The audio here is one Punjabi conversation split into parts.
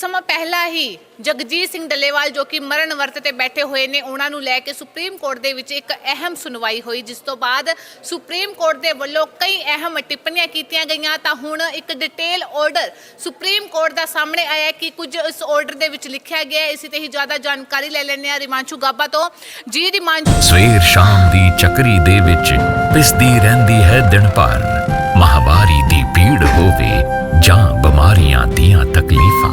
ਸਮਾਂ ਪਹਿਲਾਂ ਹੀ ਜਗਜੀਤ ਸਿੰਘ ਡੱਲੇਵਾਲ ਜੋ ਕਿ ਮਰਨ ਵਰਤ ਤੇ ਬੈਠੇ ਹੋਏ ਨੇ, ਉਹਨਾਂ ਨੂੰ ਲੈ ਕੇ ਸੁਪਰੀਮ ਕੋਰਟ ਦੇ ਵਿੱਚ ਇੱਕ ਅਹਿਮ ਸੁਣਵਾਈ ਹੋਈ, ਜਿਸ ਤੋਂ ਬਾਅਦ ਸੁਪਰੀਮ ਕੋਰਟ ਦੇ ਵੱਲੋਂ ਕਈ ਅਹਿਮ ਟਿੱਪਣੀਆਂ ਕੀਤੀਆਂ ਗਈਆਂ। ਤਾਂ ਹੁਣ ਇੱਕ ਡਿਟੇਲ ਆਰਡਰ ਸੁਪਰੀਮ ਕੋਰਟ ਦਾ ਸਾਹਮਣੇ ਆਇਆ ਕਿ ਕੁਝ ਇਸ ਆਰਡਰ ਦੇ ਵਿੱਚ ਲਿਖਿਆ ਗਿਆ ਹੈ। ਇਸੇ ਤੇ ਹੀ ਜ਼ਿਆਦਾ ਜਾਣਕਾਰੀ ਲੈ ਲੈਂਦੇ ਹਾਂ ਰਿਮਾਂਸ਼ੂ ਗਾਬਾ ਤੋਂ। ਜੀ, ਰਿਮਾਂਸ਼ੂ। ਸਵੇਰ ਸ਼ਾਮ ਦੀ ਚੱਕਰੀ ਦੇ ਵਿੱਚ ਪਿਸਦੀ ਰਹਿੰਦੀ ਹੈ ਦਿਨ ਭਰ। ਮਹਾਵਾਰੀ ਦੀ ਭੀੜ ਹੋਵੇ ਜਾਂ ਬਿਮਾਰੀਆਂ ਦੀਆਂ ਤਕਲੀਫਾਂ।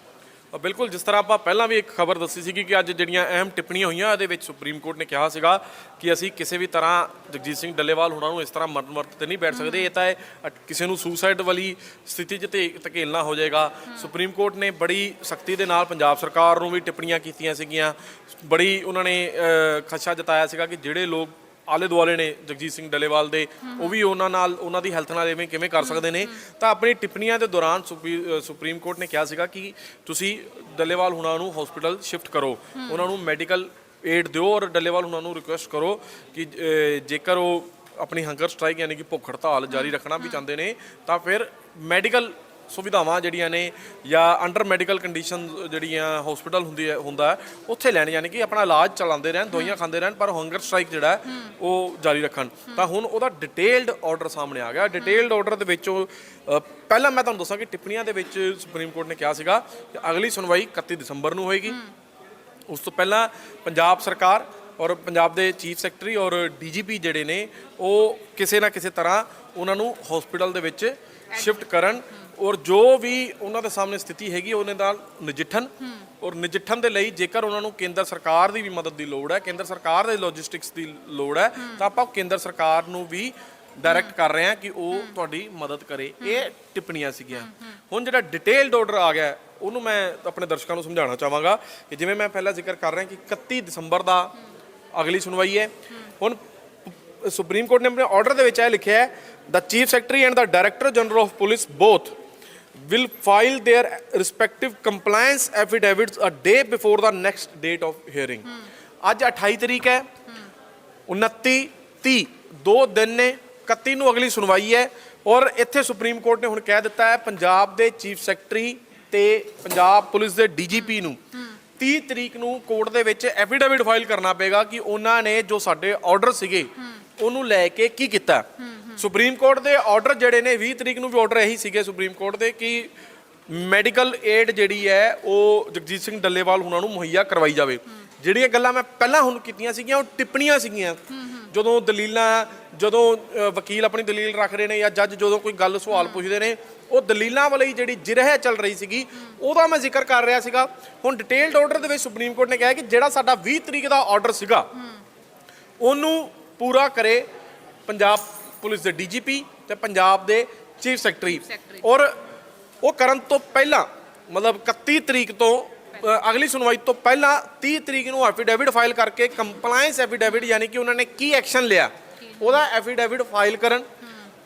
ਬਿਲਕੁਲ ਜਿਸ ਤਰ੍ਹਾਂ ਆਪਾਂ ਪਹਿਲਾਂ ਵੀ ਇੱਕ ਖਬਰ ਦੱਸੀ ਸੀਗੀ ਕਿ ਅੱਜ ਜਿਹੜੀਆਂ ਅਹਿਮ ਟਿੱਪਣੀਆਂ ਹੋਈਆਂ ਇਹਦੇ ਵਿੱਚ ਸੁਪਰੀਮ ਕੋਰਟ ਨੇ ਕਿਹਾ ਸੀਗਾ ਕਿ ਅਸੀਂ ਕਿਸੇ ਵੀ ਤਰ੍ਹਾਂ ਜਗਜੀਤ ਸਿੰਘ ਡੱਲੇਵਾਲ ਹੁਣਾਂ ਨੂੰ ਇਸ ਤਰ੍ਹਾਂ ਮਰਨ ਵਰਤ ਤੇ ਨਹੀਂ ਬੈਠ ਸਕਦੇ। ਇਹ ਤਾਂ ਇਹ ਕਿਸੇ ਨੂੰ ਸੁਸਾਈਡ ਵਾਲੀ ਸਥਿਤੀ 'ਚ ਤੇ ਧਕੇਲਣਾ ਹੋ ਜਾਏਗਾ। ਸੁਪਰੀਮ ਕੋਰਟ ਨੇ ਬੜੀ ਸਖਤੀ ਦੇ ਨਾਲ ਪੰਜਾਬ ਸਰਕਾਰ ਨੂੰ ਵੀ ਟਿੱਪਣੀਆਂ ਕੀਤੀਆਂ ਸੀਗੀਆਂ। ਬੜੀ ਉਹਨਾਂ ਨੇ ਅ, ਖਦਸ਼ਾ ਜਤਾਇਆ ਸੀਗਾ ਕਿ ਜਿਹੜੇ ਲੋਕ ਆਲੇ ਦੁਆਲੇ ਨੇ ਜਗਜੀਤ ਸਿੰਘ ਡੱਲੇਵਾਲ ਦੇ, ਉਹ ਵੀ ਉਹਨਾਂ ਨਾਲ, ਉਹਨਾਂ ਦੀ ਹੈਲਥ ਨਾਲ ਐਵੇਂ ਕਿਵੇਂ ਕਰ ਸਕਦੇ ਨੇ। ਤਾਂ ਆਪਣੀ ਟਿੱਪਣੀਆਂ ਦੇ ਦੌਰਾਨ ਸੁਪਰੀ- ਸੁਪਰੀਮ ਕੋਰਟ ਨੇ ਕਿਹਾ ਸੀਗਾ ਕਿ ਤੁਸੀਂ ਡੱਲੇਵਾਲ ਹੁਣਾਂ ਨੂੰ ਹਸਪੀਟਲ ਸ਼ਿਫਟ ਕਰੋ। ਉਹਨਾਂ ਨੂੰ ਮੈਡੀਕਲ ਏਡ ਦਿਓ ਔਰ ਡੱਲੇਵਾਲ ਹੁਣਾਂ ਨੂੰ ਰਿਕੁਐਸਟ ਕਰੋ ਕਿ ਜੇਕਰ ਉਹ ਆਪਣੀ ਹੰਗਰ ਸਟ੍ਰਾਈਕ ਯਾਨੀ ਕਿ ਭੁੱਖ ਹੜਤਾਲ ਜਾਰੀ ਰੱਖਣਾ ਵੀ ਚਾਹੁੰਦੇ ਨੇ, ਤਾਂ ਫਿਰ ਮੈਡੀਕਲ ਸੁਵਿਧਾਵਾਂ ਜਿਹੜੀਆਂ ਨੇ ਜਾਂ ਅੰਡਰ ਮੈਡੀਕਲ ਕੰਡੀਸ਼ਨ ਜਿਹੜੀਆਂ ਹਸਪੀਟਲ ਹੁੰਦੀ ਹੈ ਹੁੰਦਾ ਉੱਥੇ ਲੈਣ ਯਾਨੀ ਕਿ ਆਪਣਾ ਇਲਾਜ ਚਲਾਉਂਦੇ ਰਹਿਣ ਦਵਾਈਆਂ ਖਾਂਦੇ ਰਹਿਣ ਪਰ ਹੰਗਰ ਸਟ੍ਰਾਈਕ ਜਿਹੜਾ ਉਹ ਜਾਰੀ ਰੱਖਣ। ਤਾਂ ਹੁਣ ਉਹਦਾ ਡਿਟੇਲਡ ਆਰਡਰ ਸਾਹਮਣੇ ਆ ਗਿਆ। ਡਿਟੇਲਡ ਆਰਡਰ ਦੇ ਵਿੱਚ ਉਹ ਪਹਿਲਾਂ ਮੈਂ ਤੁਹਾਨੂੰ ਦੱਸਾਂ ਕਿ ਟਿੱਪਣੀਆਂ ਦੇ ਵਿੱਚ ਸੁਪਰੀਮ ਕੋਰਟ ਨੇ ਕਿਹਾ ਸੀਗਾ ਕਿ ਅਗਲੀ ਸੁਣਵਾਈ 31 ਦਸੰਬਰ ਨੂੰ ਹੋਏਗੀ। ਉਸ ਤੋਂ ਪਹਿਲਾਂ ਪੰਜਾਬ ਸਰਕਾਰ ਔਰ ਪੰਜਾਬ ਦੇ ਚੀਫ ਸੈਕਟਰੀ ਔਰ ਡੀਜੀਪੀ ਜਿਹੜੇ ਨੇ ਉਹ ਕਿਸੇ ਨਾ ਕਿਸੇ ਤਰ੍ਹਾਂ ਉਹਨਾਂ ਨੂੰ ਹਸਪੀਟਲ ਦੇ ਵਿੱਚ ਸ਼ਿਫਟ ਕਰਨ ਔਰ ਜੋ ਵੀ ਉਹਨਾਂ ਦੇ ਸਾਹਮਣੇ ਸਥਿਤੀ ਹੈਗੀ ਉਹਨੇ ਨਾਲ ਨਜਿੱਠਣ। ਔਰ ਨਜਿੱਠਣ ਦੇ ਲਈ ਜੇਕਰ ਉਹਨਾਂ ਨੂੰ ਕੇਂਦਰ ਸਰਕਾਰ ਦੀ ਵੀ ਮਦਦ ਦੀ ਲੋੜ ਹੈ, ਕੇਂਦਰ ਸਰਕਾਰ ਦੇ ਲੌਜਿਸਟਿਕਸ ਦੀ ਲੋੜ ਹੈ, ਤਾਂ ਆਪਾਂ ਕੇਂਦਰ ਸਰਕਾਰ ਨੂੰ ਵੀ ਡਾਇਰੈਕਟ ਕਰ ਰਹੇ ਹਾਂ ਕਿ ਉਹ ਤੁਹਾਡੀ ਮਦਦ ਕਰੇ। ਇਹ ਟਿੱਪਣੀਆਂ ਸੀਗੀਆਂ। ਹੁਣ ਜਿਹੜਾ ਡਿਟੇਲਡ ਆਰਡਰ ਆ ਗਿਆ, ਉਹਨੂੰ ਮੈਂ ਆਪਣੇ ਦਰਸ਼ਕਾਂ ਨੂੰ ਸਮਝਾਉਣਾ ਚਾਹਾਂਗਾ ਕਿ ਜਿਵੇਂ ਮੈਂ ਪਹਿਲਾਂ ਜ਼ਿਕਰ ਕਰ ਰਿਹਾ ਕਿ 31 ਦਸੰਬਰ ਦਾ ਅਗਲੀ ਸੁਣਵਾਈ ਹੈ। ਹੁਣ ਸੁਪਰੀਮ ਕੋਰਟ ਨੇ ਆਪਣੇ ਆਰਡਰ ਦੇ ਵਿੱਚ ਇਹ ਲਿਖਿਆ ਹੈ the chief secretary and the director general of police both will file their respective compliance affidavits a day before the next date of hearing. ਅੱਜ 28 ਤਰੀਕ ਹੈ 29 30 ਦੋ ਦਿਨ ਨੇ 31 ਨੂੰ ਅਗਲੀ ਸੁਣਵਾਈ ਹੈ ਔਰ ਇੱਥੇ ਸੁਪਰੀਮ ਕੋਰਟ ਨੇ ਹੁਣ ਕਹਿ ਦਿੱਤਾ ਹੈ ਪੰਜਾਬ ਦੇ ਚੀਫ ਸੈਕਟਰੀ ਤੇ ਪੰਜਾਬ ਪੁਲਿਸ ਦੇ ਡੀਜੀਪੀ ਨੂੰ 30 ਤਰੀਕ ਨੂੰ ਕੋਰਟ ਦੇ ਵਿੱਚ ਐਫੀਡੇਵਿਟ ਫਾਈਲ ਕਰਨਾ ਪਏਗਾ ਕਿ ਉਹਨਾਂ ਨੇ ਜੋ ਸਾਡੇ ਆਰਡਰ ਸੀਗੇ ਉਹਨੂੰ ਲੈ ਕੇ ਕੀ ਕੀਤਾ ਸੁਪਰੀਮ ਕੋਰਟ ਦੇ ਆਰਡਰ ਜਿਹੜੇ ਨੇ 20 ਤਰੀਕ ਨੂੰ ਵੀ ਆਰਡਰ ਇਹੀ ਸੀਗੇ ਸੁਪਰੀਮ ਕੋਰਟ ਦੇ ਕਿ ਮੈਡੀਕਲ ਏਡ ਜਿਹੜੀ ਹੈ, ਉਹ ਜਗਜੀਤ ਸਿੰਘ ਡੱਲੇਵਾਲ ਹੁਣਾਂ ਨੂੰ ਮੁਹੱਈਆ ਕਰਵਾਈ ਜਾਵੇ। ਜਿਹੜੀਆਂ ਗੱਲਾਂ ਮੈਂ ਪਹਿਲਾਂ ਹੁਣ ਕੀਤੀਆਂ ਸੀਗੀਆਂ, ਉਹ ਟਿੱਪਣੀਆਂ ਸੀਗੀਆਂ। ਜਦੋਂ ਦਲੀਲਾਂ, ਜਦੋਂ ਵਕੀਲ ਆਪਣੀ ਦਲੀਲ ਰੱਖ ਰਹੇ ਨੇ ਜਾਂ ਜੱਜ ਜਦੋਂ ਕੋਈ ਗੱਲ ਸਵਾਲ ਪੁੱਛਦੇ ਨੇ, ਉਹ ਦਲੀਲਾਂ ਵਾਲੀ ਜਿਹੜੀ ਜਿਰਹ ਚੱਲ ਰਹੀ ਸੀਗੀ, ਉਹਦਾ ਮੈਂ ਜ਼ਿਕਰ ਕਰ ਰਿਹਾ ਸੀਗਾ। ਹੁਣ ਡਿਟੇਲਡ ਆਰਡਰ ਦੇ ਵਿੱਚ ਸੁਪਰੀਮ ਕੋਰਟ ਨੇ ਕਿਹਾ ਕਿ ਜਿਹੜਾ ਸਾਡਾ 20 ਤਰੀਕ ਦਾ ਆਰਡਰ ਸੀਗਾ, ਉਹਨੂੰ ਪੂਰਾ ਕਰੇ ਪੰਜਾਬ ਪੁਲਿਸ ਦੇ ਡੀਜੀਪੀ ਤੇ ਪੰਜਾਬ ਦੇ ਚੀਫ ਸੈਕਟਰੀ। ਔਰ ਉਹ ਕਰਨ ਤੋਂ ਪਹਿਲਾਂ ਮਤਲਬ 31 ਤਰੀਕ ਤੋਂ ਅਗਲੀ ਸੁਣਵਾਈ ਤੋਂ ਪਹਿਲਾਂ 30 ਤਰੀਕ ਨੂੰ ਐਫੀਡੇਵਿਟ ਫਾਈਲ ਕਰਕੇ ਕੰਪਲਾਈਂਸ ਐਫੀਡੇਵਿਟ ਯਾਨੀ ਕਿ ਉਹਨਾਂ ਨੇ ਕੀ ਐਕਸ਼ਨ ਲਿਆ ਉਹਦਾ ਐਫੀਡੇਵਿਟ ਫਾਈਲ ਕਰਨ।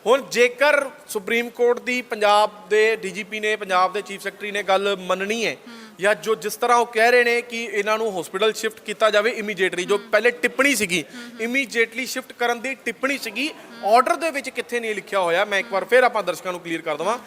ਹੁਣ ਜੇਕਰ ਸੁਪਰੀਮ ਕੋਰਟ ਦੀ ਪੰਜਾਬ ਦੇ ਡੀਜੀਪੀ ਨੇ ਪੰਜਾਬ ਦੇ ਚੀਫ ਸੈਕਟਰੀ ਨੇ ਗੱਲ ਮੰਨਣੀ ਹੈ। ਜਾਂ ਜੋ ਜਿਸ ਤਰ੍ਹਾਂ ਉਹ ਕਹਿ ਰਹੇ ਨੇ ਕਿ ਇਹਨਾਂ ਨੂੰ ਹਸਪੀਟਲ ਸ਼ਿਫਟ ਕੀਤਾ ਜਾਵੇ ਇਮੀਡੀਏਟਲੀ ਜੋ ਪਹਿਲੇ ਟਿੱਪਣੀ ਸੀਗੀ ਇਮੀਡੀਏਟਲੀ ਸ਼ਿਫਟ ਕਰਨ ਦੀ ਟਿੱਪਣੀ ਸੀਗੀ ਆਰਡਰ ਦੇ ਵਿੱਚ ਕਿੱਥੇ ਨਹੀਂ ਲਿਖਿਆ ਹੋਇਆ ਮੈਂ ਇੱਕ ਵਾਰ ਫਿਰ ਆਪਾਂ ਦਰਸ਼ਕਾਂ ਨੂੰ ਕਲੀਅਰ ਕਰ ਦਵਾਂ।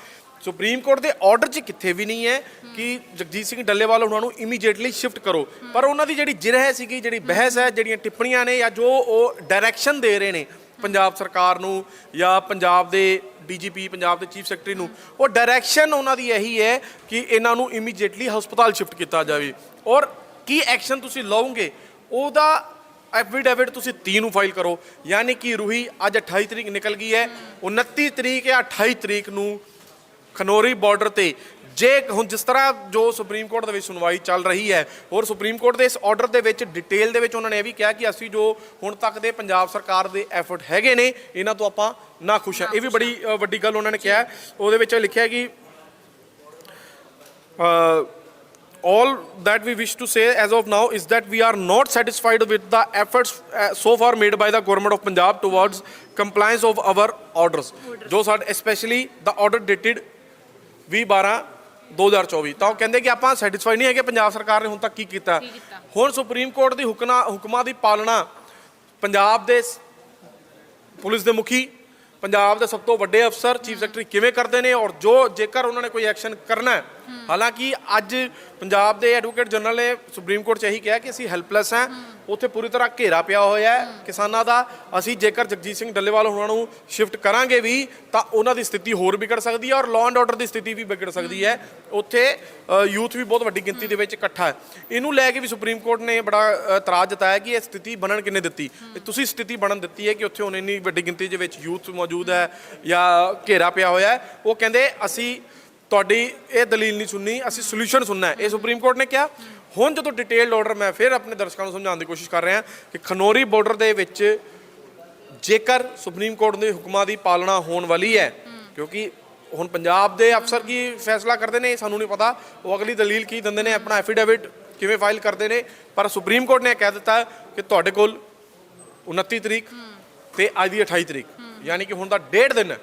ਸੁਪਰੀਮ ਕੋਰਟ ਦੇ ਆਰਡਰ 'ਚ ਕਿੱਥੇ ਵੀ ਨਹੀਂ ਹੈ ਕਿ ਜਗਜੀਤ ਸਿੰਘ ਡੱਲੇਵਾਲ ਉਹਨਾਂ ਨੂੰ ਇਮੀਡੀਏਟਲੀ ਸ਼ਿਫਟ ਕਰੋ। ਪਰ ਉਹਨਾਂ ਦੀ ਜਿਹੜੀ ਜਿਰਹ ਸੀਗੀ ਜਿਹੜੀ ਬਹਿਸ ਹੈ ਜਿਹੜੀਆਂ ਟਿੱਪਣੀਆਂ ਨੇ ਜਾਂ ਜੋ ਉਹ ਡਾਇਰੈਕਸ਼ਨ ਦੇ ਰਹੇ ਨੇ ਪੰਜਾਬ ਸਰਕਾਰ ਨੂੰ ਜਾਂ ਪੰਜਾਬ ਦੇ ਡੀਜੀਪੀ, ਪੰਜਾਬ ਦੇ ਚੀਫ ਸੈਕਟਰੀ ਨੂੰ, ਉਹ ਡਾਇਰੈਕਸ਼ਨ ਉਹਨਾਂ ਦੀ ਇਹੀ ਹੈ ਕਿ ਇਹਨਾਂ ਨੂੰ ਇਮੀਡੀਏਟਲੀ ਹਸਪਤਾਲ ਸ਼ਿਫਟ ਕੀਤਾ ਜਾਵੇ। ਔਰ ਕੀ ਐਕਸ਼ਨ ਤੁਸੀਂ ਲਓਗੇ, ਉਹਦਾ ਐਫੀਡੇਵਿਟ ਤੁਸੀਂ 30 ਨੂੰ ਫਾਈਲ ਕਰੋ। ਯਾਨੀ ਕਿ ਰੂਹੀ ਅੱਜ 28 ਤਰੀਕ ਨਿਕਲ ਗਈ ਹੈ 29 ਤਰੀਕ ਜਾਂ 28 ਤਰੀਕ ਨੂੰ ਖਨੋਰੀ ਬਾਰਡਰ ਤੇ ਜੇ ਹੁਣ ਜਿਸ ਤਰ੍ਹਾਂ ਜੋ ਸੁਪਰੀਮ ਕੋਰਟ ਦੇ ਵਿੱਚ ਸੁਣਵਾਈ ਚੱਲ ਰਹੀ ਹੈ ਔਰ ਸੁਪਰੀਮ ਕੋਰਟ ਦੇ ਇਸ ਆਰਡਰ ਦੇ ਵਿੱਚ ਡਿਟੇਲ ਦੇ ਵਿੱਚ ਉਹਨਾਂ ਨੇ ਇਹ ਵੀ ਕਿਹਾ ਕਿ ਅਸੀਂ ਜੋ ਹੁਣ ਤੱਕ ਦੇ ਪੰਜਾਬ ਸਰਕਾਰ ਦੇ ਐਫਰਟ ਹੈਗੇ ਨੇ ਇਹਨਾਂ ਤੋਂ ਆਪਾਂ ਨਾ ਖੁਸ਼ ਹਾਂ ਇਹ ਵੀ ਬੜੀ ਅ, ਵੱਡੀ ਗੱਲ ਉਹਨਾਂ ਨੇ ਕਿਹਾ ਹੈ। ਉਹਦੇ ਵਿੱਚ ਲਿਖਿਆ ਕਿ all that we wish to say as of now is that we are not satisfied with the efforts uh, so far made by the government of Punjab towards compliance of our orders. ਜੋ ਸਾਡੇ especially the order dated 20 12 2024 ਤਾਂ ਉਹ ਕਹਿੰਦੇ ਕਿ ਆਪਾਂ ਸੈਟੀਸਫਾਈ ਨਹੀਂ ਹੈਗੇ ਪੰਜਾਬ ਸਰਕਾਰ ਨੇ ਹੁਣ ਤੱਕ ਕੀ ਕੀਤਾ? ਹੁਣ ਸੁਪਰੀਮ ਕੋਰਟ ਦੀ ਹੁਕਮਾਂ ਹੁਕਮਾਂ ਦੀ ਪਾਲਣਾ ਪੰਜਾਬ ਦੇ ਪੁਲਿਸ ਦੇ ਮੁਖੀ ਪੰਜਾਬ ਦੇ ਸਭ ਤੋਂ ਵੱਡੇ ਅਫਸਰ ਚੀਫ ਸੈਕਟਰੀ ਕਿਵੇਂ ਕਰਦੇ ਨੇ ਔਰ ਜੋ ਜੇਕਰ ਉਹਨਾਂ ਨੇ ਕੋਈ ਐਕਸ਼ਨ ਕਰਨਾ ਹੈ ਹਾਲਾਂਕਿ ਅੱਜ ਪੰਜਾਬ ਦੇ ਐਡਵੋਕੇਟ ਜਨਰਲ ਨੇ ਸੁਪਰੀਮ ਕੋਰਟ 'ਚ ਇਹੀ ਕਿਹਾ ਕਿ ਅਸੀਂ ਹੈਲਪਲੈਸ ਹਾਂ। ਉੱਥੇ ਪੂਰੀ ਤਰ੍ਹਾਂ ਘੇਰਾ ਪਿਆ ਹੋਇਆ ਹੈ। ਕਿਸਾਨਾਂ ਦਾ ਅਸੀਂ ਜੇਕਰ ਜਗਜੀਤ ਸਿੰਘ ਡੱਲੇਵਾਲ ਉਹਨਾਂ ਨੂੰ ਸ਼ਿਫਟ ਕਰਾਂਗੇ ਵੀ ਤਾਂ ਉਹਨਾਂ ਦੀ ਸਥਿਤੀ ਹੋਰ ਵਿਗੜ ਸਕਦੀ ਹੈ ਔਰ ਲਾਅ ਐਂਡ ਆਰਡਰ ਦੀ ਸਥਿਤੀ ਵੀ ਵਿਗੜ ਸਕਦੀ ਹੈ। ਉੱਥੇ ਯੂਥ ਵੀ ਬਹੁਤ ਵੱਡੀ ਗਿਣਤੀ ਦੇ ਵਿੱਚ ਇਕੱਠਾ ਹੈ। ਇਹਨੂੰ ਲੈ ਕੇ ਵੀ ਸੁਪਰੀਮ ਕੋਰਟ ਨੇ ਬੜਾ ਅ, ਇਤਰਾਜ਼ ਜਤਾਇਆ ਕਿ ਇਹ ਸਥਿਤੀ ਬਣਨ ਕਿੰਨੇ ਦਿੱਤੀ? ਤੁਸੀਂ ਸਥਿਤੀ ਬਣਨ ਦਿੱਤੀ ਹੈ ਕਿ ਉੱਥੇ ਹੁਣ ਇੰਨੀ ਵੱਡੀ ਗਿਣਤੀ ਦੇ ਵਿੱਚ ਯੂਥ ਮੌਜੂਦ ਹੈ ਜਾਂ ਘੇਰਾ ਪਿਆ ਹੋਇਆ ਹੈ। ਉਹ ਕਹਿੰਦੇ ਅਸੀਂ ਤੁਹਾਡੀ ਇਹ ਦਲੀਲ ਨਹੀਂ ਸੁਣਨੀ ਅਸੀਂ ਸੋਲੂਸ਼ਨ ਸੁਣਨਾ ਹੈ। ਇਹ ਸੁਪਰੀਮ ਕੋਰਟ ਨੇ ਕਿਹਾ। ਹੁਣ ਜਦੋਂ ਡਿਟੇਲਡ ਆਰਡਰ ਮੈਂ ਫਿਰ ਆਪਣੇ ਦਰਸ਼ਕਾਂ ਨੂੰ ਸਮਝਾਉਣ ਦੀ ਕੋਸ਼ਿਸ਼ ਕਰ ਰਿਹਾ ਕਿ ਖਨੌਰੀ ਬਾਰਡਰ ਦੇ ਵਿੱਚ ਜੇਕਰ ਸੁਪਰੀਮ ਕੋਰਟ ਦੇ ਹੁਕਮਾਂ ਦੀ ਪਾਲਣਾ ਹੋਣ ਵਾਲੀ ਹੈ ਕਿਉਂਕਿ ਹੁਣ ਪੰਜਾਬ ਦੇ ਅਫਸਰ ਕੀ ਫੈਸਲਾ ਕਰਦੇ ਨੇ ਸਾਨੂੰ ਨਹੀਂ ਪਤਾ। ਉਹ ਅਗਲੀ ਦਲੀਲ ਕੀ ਦਿੰਦੇ ਨੇ ਆਪਣਾ ਐਫੀਡੇਵਿਟ ਕਿਵੇਂ ਫਾਈਲ ਕਰਦੇ ਨੇ। ਪਰ ਸੁਪਰੀਮ ਕੋਰਟ ਨੇ ਇਹ ਕਹਿ ਦਿੱਤਾ ਕਿ ਤੁਹਾਡੇ ਕੋਲ 29 ਤਰੀਕ ਤੇ ਅੱਜ ਦੀ 28 ਤਰੀਕ। ਯਾਨੀ ਕਿ ਹੁਣ ਦਾ ਡੇਢ ਦਿਨ ਹੈ।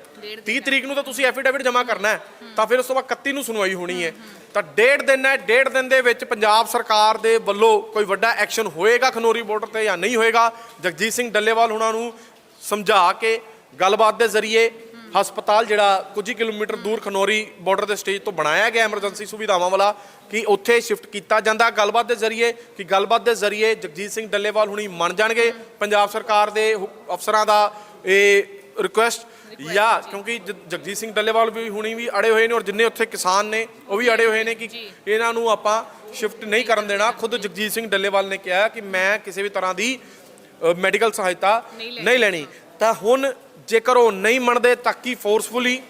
30 ਤਰੀਕ ਨੂੰ ਤਾਂ ਤੁਸੀਂ ਐਫੀਡੇਵਿਟ ਜਮ੍ਹਾਂ ਕਰਨਾ ਹੈ ਤਾਂ ਫਿਰ ਉਸ ਤੋਂ ਬਾਅਦ 31 ਨੂੰ ਸੁਣਵਾਈ ਹੋਣੀ ਹੈ। ਤਾਂ ਡੇਢ ਦਿਨ ਹੈ ਡੇਢ ਦਿਨ ਦੇ ਵਿੱਚ ਪੰਜਾਬ ਸਰਕਾਰ ਦੇ ਵੱਲੋਂ ਕੋਈ ਵੱਡਾ ਐਕਸ਼ਨ ਹੋਏਗਾ ਖਨੌਰੀ ਬਾਰਡਰ ਤੇ ਜਾਂ ਨਹੀਂ ਹੋਏਗਾ? ਜਗਜੀਤ ਸਿੰਘ ਡੱਲੇਵਾਲ ਉਹਨਾਂ ਨੂੰ ਸਮਝਾ ਕੇ ਗੱਲਬਾਤ ਦੇ ਜ਼ਰੀਏ ਹਸਪਤਾਲ ਜਿਹੜਾ ਕੁਝ ਹੀ ਕਿਲੋਮੀਟਰ ਦੂਰ ਖਨੌਰੀ ਬਾਰਡਰ ਦੇ ਸਟੇਜ ਤੋਂ ਬਣਾਇਆ ਗਿਆ ਐਮਰਜੈਂਸੀ ਸੁਵਿਧਾਵਾਂ ਵਾਲਾ ਕਿ ਉੱਥੇ ਸ਼ਿਫਟ ਕੀਤਾ ਜਾਂਦਾ। ਗੱਲਬਾਤ ਦੇ ਜ਼ਰੀਏ ਕਿ ਗੱਲਬਾਤ ਦੇ ਜ਼ਰੀਏ ਜਗਜੀਤ ਸਿੰਘ ਡੱਲੇਵਾਲ ਹੁਣੀ ਮੰਨ ਜਾਣਗੇ। ਪੰਜਾਬ ਸਰਕਾਰ ਦੇ ਅਫਸਰਾਂ ਦਾ ਇਹ ਰਿਕੁਐਸਟ ਜਾਂ ਕਿਉਂਕਿ ਜ- ਜਗਜੀਤ ਸਿੰਘ ਡੱਲੇਵਾਲ ਵੀ ਹੁਣੀ ਵੀ ਅੜੇ ਹੋਏ ਨੇ ਔਰ ਜਿੰਨੇ ਉੱਥੇ ਕਿਸਾਨ ਨੇ ਉਹ ਵੀ ਅੜੇ ਹੋਏ ਨੇ ਕਿ ਇਹਨਾਂ ਨੂੰ ਆਪਾਂ ਸ਼ਿਫਟ ਨਹੀਂ ਕਰਨ ਦੇਣਾ ਖੁਦ ਜਗਜੀਤ ਸਿੰਘ ਡੱਲੇਵਾਲ ਨੇ ਕਿਹਾ ਕਿ ਮੈਂ ਕਿਸੇ ਵੀ ਤਰ੍ਹਾਂ ਦੀ ਮੈਡੀਕਲ ਸਹਾਇਤਾ ਨਹੀਂ ਲੈਣੀ। ਤਾਂ ਹੁਣ ਜੇਕਰ ਉਹ ਨਹੀਂ ਮੰਨਦੇ ਤਾਂ ਕੀ ਫੋਰਸਫੁਲੀ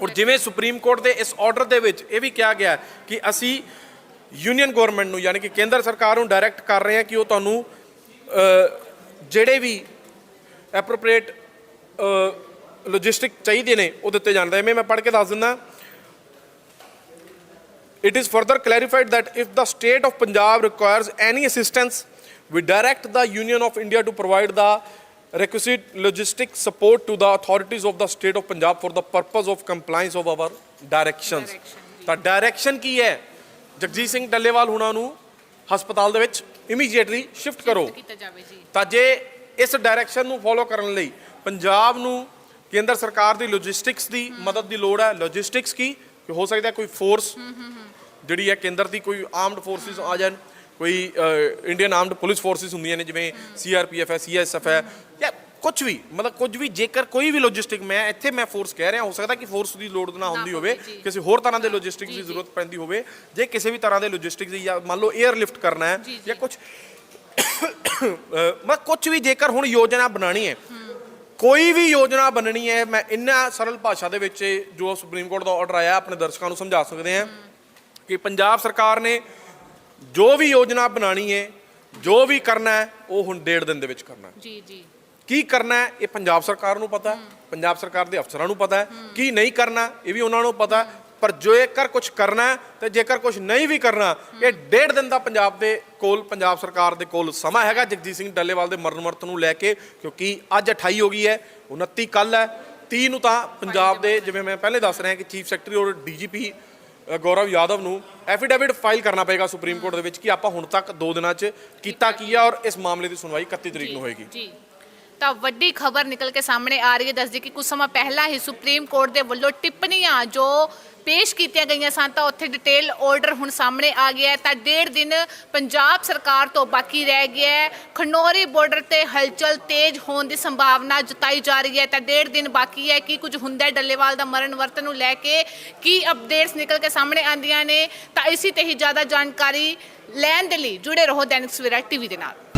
ਔਰ ਜਿਵੇਂ ਸੁਪਰੀਮ ਕੋਰਟ ਦੇ ਇਸ ਆਰਡਰ ਦੇ ਵਿੱਚ ਇਹ ਵੀ ਕਿਹਾ ਗਿਆ ਕਿ ਅਸੀਂ ਯੂਨੀਅਨ ਗਵਰਨਮੈਂਟ ਨੂੰ ਯਾਨੀ ਕਿ ਕੇਂਦਰ ਸਰਕਾਰ ਨੂੰ ਡਾਇਰੈਕਟ ਕਰ ਰਹੇ ਹਾਂ ਕਿ ਉਹ ਤੁਹਾਨੂੰ ਅ, ਜਿਹੜੇ ਵੀ ਐਪਰੋਪ੍ਰੀਏਟ ਲੌਜਿਸਟਿਕ ਚਾਹੀਦੇ ਨੇ ਉਹ ਦਿੱਤੇ ਜਾਂਦੇ ਐਵੇਂ ਮੈਂ ਪੜ੍ਹ ਕੇ ਦੱਸ ਦਿੰਦਾ It is further clarified that if the state of Punjab requires any assistance, we direct the Union of India to provide the requisite logistic support to the authorities of the state of Punjab for the purpose of compliance of our directions. ਤਾਂ ਡਾਇਰੈਕਸ਼ਨ ਕੀ ਹੈ ਜਗਜੀਤ ਸਿੰਘ ਡੱਲੇਵਾਲ ਹੁਣਾਂ ਨੂੰ ਹਸਪਤਾਲ ਦੇ ਵਿੱਚ ਇਮੀਡੀਏਟਲੀ ਸ਼ਿਫਟ ਕਰੋ ਤਾਂ ਜੇ ਇਸ ਡਾਇਰੈਕਸ਼ਨ ਨੂੰ ਫੋਲੋ ਕਰਨ ਲਈ ਪੰਜਾਬ ਨੂੰ ਕੇਂਦਰ ਸਰਕਾਰ ਦੀ ਲੌਜਿਸਟਿਕਸ ਦੀ ਮਦਦ ਦੀ ਲੋੜ ਹੈ। ਲੌਜਿਸਟਿਕਸ ਕੀ? ਕਿ ਹੋ ਸਕਦਾ ਕੋਈ ਫੋਰਸ ਜਿਹੜੀ ਹੈ ਕੇਂਦਰ ਦੀ ਕੋਈ ਆਰਮਡ ਫੋਰਸਿਸ ਆ ਜਾਣ। ਕੋਈ ਇੰਡੀਅਨ ਆਰਮਡ ਪੁਲਿਸ ਫੋਰਸਿਸ ਹੁੰਦੀਆਂ ਨੇ ਜਿਵੇਂ ਸੀਆਰਪੀਐਫ ਹੈ ਸੀਐਸਐਫ ਹੈ ਜਾਂ ਕੁਝ ਵੀ ਮਤਲਬ ਕੁਝ ਵੀ ਜੇਕਰ ਕੋਈ ਵੀ ਲੌਜਿਸਟਿਕ ਮੈਂ ਇੱਥੇ ਮੈਂ ਫੋਰਸ ਕਹਿ ਰਿਹਾ ਹੋ ਸਕਦਾ ਕਿ ਫੋਰਸ ਦੀ ਲੋੜ ਨਾ ਹੁੰਦੀ ਹੋਵੇ। ਕਿਸੇ ਹੋਰ ਤਰ੍ਹਾਂ ਦੇ ਲੌਜਿਸਟਿਕਸ ਦੀ ਜ਼ਰੂਰਤ ਪੈਂਦੀ ਹੋਵੇ। ਜੇ ਕਿਸੇ ਵੀ ਤਰ੍ਹਾਂ ਦੇ ਲੌਜਿਸਟਿਕਸ ਦੀ ਜਾਂ ਮੰਨ ਲਓ 에ਅਰ ਲਿਫਟ ਕਰਨਾ ਹੈ। ਜਾਂ ਕੁਝ ਮੈਂ ਕੁਝ ਵੀ ਜੇਕਰ ਹੁਣ ਯੋਜਨਾ ਬਣਾਣੀ ਹੈ। ਕੋਈ ਵੀ ਯੋਜਨਾ ਬਣਨੀ ਹੈ ਮੈਂ ਇੰਨਾ ਸਰਲ ਭਾਸ਼ਾ ਦੇ ਵਿੱਚ ਜੋ ਸੁਪਰੀਮ ਕੋਰਟ ਦਾ ਆਰਡਰ ਆਇਆ ਆਪਣੇ ਦਰਸ਼ਕਾਂ ਨੂੰ ਸਮਝਾ ਸਕਦੇ ਹਾਂ ਕਿ ਪੰਜਾਬ ਸਰਕਾਰ ਨੇ ਜੋ ਵੀ ਯੋਜਨਾ ਬਣਾਣੀ ਹੈ ਜੋ ਵੀ ਕਰਨਾ ਹੈ ਉਹ ਹੁਣ ਡੇਢ ਦਿਨ ਦੇ ਵਿੱਚ ਕਰਨਾ ਹੈ। ਜੀ ਜੀ। ਕੀ ਕਰਨਾ ਹੈ ਇਹ ਪੰਜਾਬ ਸਰਕਾਰ ਨੂੰ ਪਤਾ ਪੰਜਾਬ ਸਰਕਾਰ ਦੇ ਅਫਸਰਾਂ ਨੂੰ ਪਤਾ ਹੈ ਕੀ ਨਹੀਂ ਕਰਨਾ ਇਹ ਵੀ ਉਹਨਾਂ ਨੂੰ ਪਤਾ ਪਰ ਜੇਕਰ ਕੁਝ ਕਰਨਾ ਹੈ ਤੇ ਜੇਕਰ ਕੁਝ ਨਹੀਂ ਵੀ ਕਰਨਾ ਇਹ ਡੇਢ ਦਿਨ ਦਾ ਪੰਜਾਬ ਦੇ ਕੋਲ ਪੰਜਾਬ ਸਰਕਾਰ ਦੇ ਕੋਲ ਸਮਾਂ ਹੈਗਾ ਜਗਜੀਤ ਸਿੰਘ ਡੱਲੇਵਾਲ ਦੇ ਮਰਨ ਵਰਤ ਨੂੰ ਲੈ ਕੇ ਕਿਉਂਕਿ ਅੱਜ 28 ਹੋ ਗਈ ਹੈ 29 ਕੱਲ ਹੈ 30 ਨੂੰ ਤਾਂ ਪੰਜਾਬ ਦੇ ਜਿਵੇਂ ਮੈਂ ਪਹਿਲੇ ਦੱਸ ਰਿਹਾ ਕਿ ਚੀਫ ਸੈਕਟਰੀ ਔਰ ਡੀਜੀਪੀ ਗੌਰਵ ਯਾਦਵ ਨੂੰ ਐਫੀਡੇਵਿਟ ਫਾਈਲ ਕਰਨਾ ਪਏਗਾ ਸੁਪਰੀਮ ਕੋਰਟ ਦੇ ਵਿੱਚ ਕਿ ਆਪਾਂ ਹੁਣ ਤੱਕ 2 ਦਿਨਾਂ 'ਚ ਕੀਤਾ ਕੀ ਹੈ ਔਰ ਇਸ ਮਾਮਲੇ ਦੀ ਸੁਣਵਾਈ 31 ਤਰੀਕ ਨੂੰ ਹੋਏਗੀ। ਜੀ। ਤਾਂ ਵੱਡੀ ਖਬਰ ਨਿਕਲ ਕੇ ਸਾਹਮਣੇ ਆ ਰਹੀ ਹੈ ਦੱਸਦੀ ਕਿ ਕੁਝ ਸਮਾਂ ਪਹਿਲਾਂ ਹੀ ਸੁਪਰੀਮ ਕੋਰਟ ਦੇ ਵੱਲੋਂ ਟਿੱਪਣੀਆਂ ਜੋ ਪੇਸ਼ ਕੀਤੀਆਂ ਗਈਆਂ ਸਨ, ਤਾਂ ਉੱਥੇ ਡਿਟੇਲ ਆਰਡਰ ਹੁਣ ਸਾਹਮਣੇ ਆ ਗਿਆ ਤਾਂ ਡੇਢ ਦਿਨ ਪੰਜਾਬ ਸਰਕਾਰ ਤੋਂ ਬਾਕੀ ਰਹਿ ਗਿਆ ਹੈ। ਖਨੌਰੀ ਬਾਰਡਰ ਤੇ ਹਲਚਲ ਤੇਜ਼ ਹੋਣ ਦੀ ਸੰਭਾਵਨਾ ਜਤਾਈ ਜਾ ਰਹੀ ਹੈ। ਤਾਂ ਡੇਢ ਦਿਨ ਬਾਕੀ ਹੈ ਕੀ ਕੁਝ ਹੁੰਦਾ ਹੈ ਡੱਲੇਵਾਲ ਦਾ ਮਰਨ ਵਰਤ ਨੂੰ ਲੈ ਕੇ ਕੀ ਅਪਡੇਟਸ ਨਿਕਲ ਕੇ ਸਾਹਮਣੇ ਆਉਂਦੀਆਂ ਨੇ, ਤਾਂ ਇਸੇ ਤੇ ਹੀ ਜ਼ਿਆਦਾ ਜਾਣਕਾਰੀ ਲੈਣ ਦੇ ਲਈ ਜੁੜੇ ਰਹੋ ਦੈਨਿਕ ਸਵੇਰਾ ਟੀਵੀ ਦੇ ਨਾਲ।